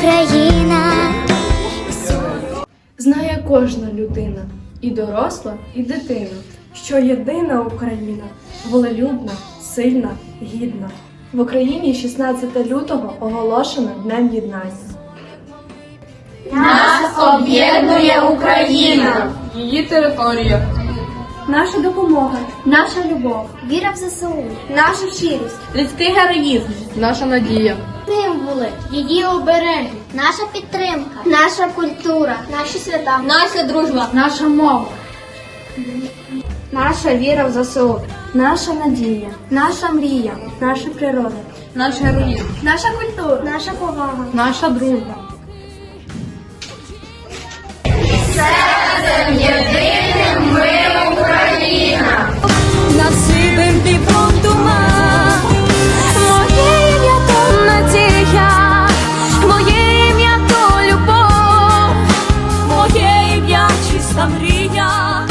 Україна. Знає кожна людина, і доросла, і дитина, що єдина Україна волелюбна, сильна, гідна. В Україні 16 лютого оголошено Днем Єднання. Нас об'єднує Україна, її територія, наша допомога, наша любов, віра в ЗСУ, наша щирість, людський героїзм, наша надія символи, її обереги, наша підтримка, наша культура, наші свята, наша дружба, наша мова, наша віра в ЗСУ, наша надія, наша мрія, наша природа. Наш героїзм. наша культура, наша повага, Наша дружба. мрія.